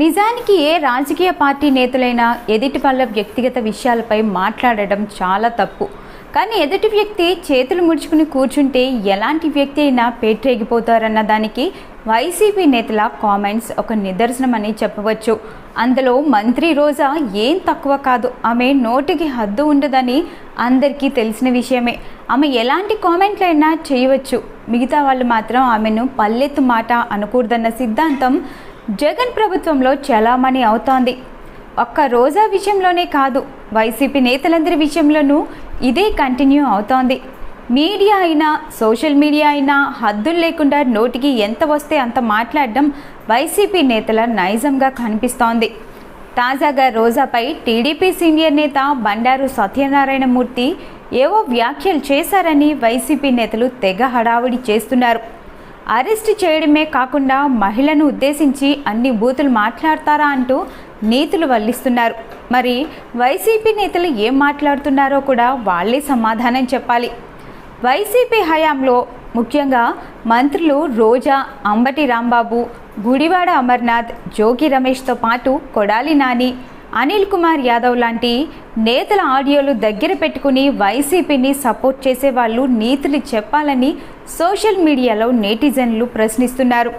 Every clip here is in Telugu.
నిజానికి ఏ రాజకీయ పార్టీ నేతలైనా ఎదుటి వాళ్ళ వ్యక్తిగత విషయాలపై మాట్లాడడం చాలా తప్పు. కానీ ఎదుటి వ్యక్తి చేతులు ముడుచుకుని కూర్చుంటే ఎలాంటి వ్యక్తి అయినా పేట్రేగిపోతారన్న దానికి వైసీపీ నేతల కామెంట్స్ ఒక నిదర్శనం అని చెప్పవచ్చు. అందులో మంత్రి రోజా ఏం తక్కువ కాదు. ఆమె నోటికి హద్దు ఉండదని అందరికీ తెలిసిన విషయమే. ఆమె ఎలాంటి కామెంట్లైనా చేయవచ్చు. మిగతా వాళ్ళు మాత్రం ఆమెను పల్లెత్తు మాట అనకూడదన్న సిద్ధాంతం జగన్ ప్రభుత్వంలో చలామణి అవుతోంది. ఒక్క రోజా విషయంలోనే కాదు వైసీపీ నేతలందరి విషయంలోనూ ఇదే కంటిన్యూ అవుతోంది. మీడియా అయినా సోషల్ మీడియా అయినా హద్దులు లేకుండా నోటికి ఎంత వస్తే అంత మాట్లాడడం వైసీపీ నేతల నైజంగా కనిపిస్తోంది. తాజాగా రోజాపై టీడీపీ సీనియర్ నేత బండారు సత్యనారాయణమూర్తి ఏవో వ్యాఖ్యలు చేశారని వైసీపీ నేతలు తెగ హడావుడి చేస్తున్నారు. అరెస్ట్ చేయడమే కాకుండా మహిళను ఉద్దేశించి అన్ని బూతులు మాట్లాడతారా అంటూ నీతులు వల్లిస్తున్నారు. మరి వైసీపీ నేతలు ఏం మాట్లాడుతున్నారో కూడా వాళ్ళే సమాధానం చెప్పాలి. వైసీపీ హయాంలో ముఖ్యంగా మంత్రులు రోజా అంబటి రాంబాబు గుడివాడ అమర్నాథ్ జోగి రమేష్తో పాటు కొడాలి నాని అనిల్ కుమార్ యాదవ్ లాంటి నేతల ఆడియోలు దగ్గర పెట్టుకుని వైసీపీని సపోర్ట్ చేసే వాళ్ళు నీతులు చెప్పాలని సోషల్ మీడియాలో నెటిజన్లు ప్రశ్నిస్తున్నారు.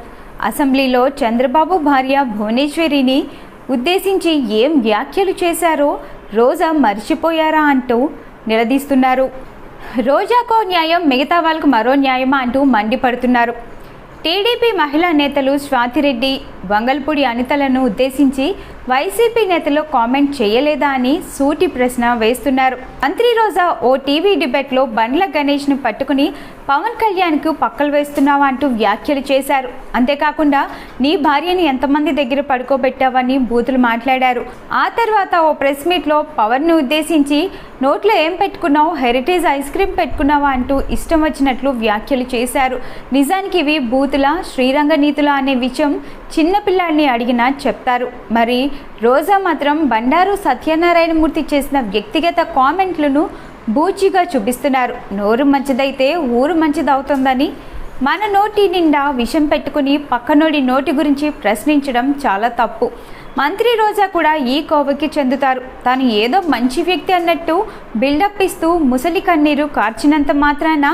అసెంబ్లీలో చంద్రబాబు భార్య భువనేశ్వరిని ఉద్దేశించి ఏం వ్యాఖ్యలు చేశారో రోజా మర్చిపోయారా అంటూ నిలదీస్తున్నారు. రోజాకో న్యాయం మిగతా వాళ్ళకు మరో న్యాయమా అంటూ మండిపడుతున్నారు. టీడీపీ మహిళా నేతలు స్వాతిరెడ్డి వంగల్పూడి అనితలను ఉద్దేశించి వైసీపీ నేతలు కామెంట్ చేయలేదా అని సూటి ప్రశ్న వేస్తున్నారు. మంత్రి రోజా ఓ టీవీ డిబేట్లో బండ్ల గణేష్ను పట్టుకుని పవన్ కళ్యాణ్కు పక్కలు వేస్తున్నావా అంటూ వ్యాఖ్యలు చేశారు. అంతేకాకుండా నీ భార్యని ఎంతమంది దగ్గర పడుకోబెట్టావని బూతులు మాట్లాడారు. ఆ తర్వాత ఓ ప్రెస్ మీట్లో పవన్ను ఉద్దేశించి నోట్లో ఏం పెట్టుకున్నావు? హెరిటేజ్ ఐస్ క్రీమ్ పెట్టుకున్నావా? అంటూ ఇష్టం వచ్చినట్లు వ్యాఖ్యలు చేశారు. నిజానికి ఇవి బూతుల శ్రీరంగ నీతుల అనే విషయం చిన్నపిల్లాడిని అడిగినా చెప్తారు. మరి రోజా మాత్రం బండారు సత్యనారాయణమూర్తి చేసిన వ్యక్తిగత కామెంట్లను బూచిగా చూపిస్తున్నారు. నోరు మంచిదైతే ఊరు మంచిదవుతుందని మన నోటి నిండా విషం పెట్టుకుని పక్కనోడి నోటి గురించి ప్రశ్నించడం చాలా తప్పు. మంత్రి రోజా కూడా ఈ కోవకి చెందుతారు. తాను ఏదో మంచి వ్యక్తి అన్నట్టు బిల్డప్ ఇస్తూ ముసలి కన్నీరు కార్చినంత మాత్రాన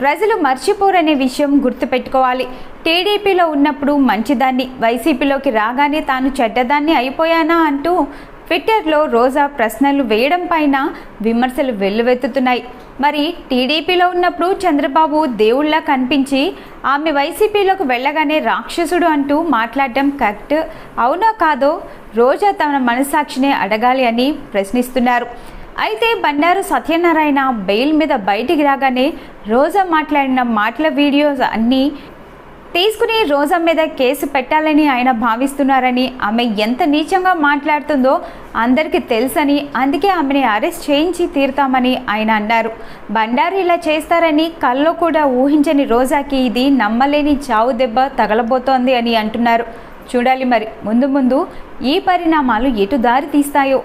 ప్రజలు మర్చిపోరనే విషయం గుర్తుపెట్టుకోవాలి. టీడీపీలో ఉన్నప్పుడు మంచిదాన్ని వైసీపీలోకి రాగానే తాను చెడ్డదాన్ని అయిపోయానా అంటూ ట్విట్టర్లో రోజా ప్రశ్నలు వేయడం పైన విమర్శలు వెల్లువెత్తుతున్నాయి. మరి టీడీపీలో ఉన్నప్పుడు చంద్రబాబు దేవుళ్ళ కనిపించి ఆమె వైసీపీలోకి వెళ్ళగానే రాక్షసుడు అంటూ మాట్లాడడం కరెక్ట్ అవునా కాదో రోజా తన మనసాక్షినే అడగాలి అని ప్రశ్నిస్తున్నారు. అయితే బండారు సత్యనారాయణ బెయిల్ మీద బయటికి రాగానే రోజా మాట్లాడిన మాటల వీడియోస్ అన్నీ తీసుకుని రోజా మీద కేసు పెట్టాలని ఆయన భావిస్తున్నారని ఆమె ఎంత నీచంగా మాట్లాడుతుందో అందరికీ తెలుసని అందుకే ఆమెని అరెస్ట్ చేయించి తీరుతామని ఆయన అన్నారు. బండారు ఇలా చేస్తారని కల్లో కూడా ఊహించని రోజాకి ఇది నమ్మలేని చావు దెబ్బ తగలబోతోంది అని అంటున్నారు. చూడాలి మరి ముందు ముందు ఈ పరిణామాలు ఎటు దారి తీస్తాయో.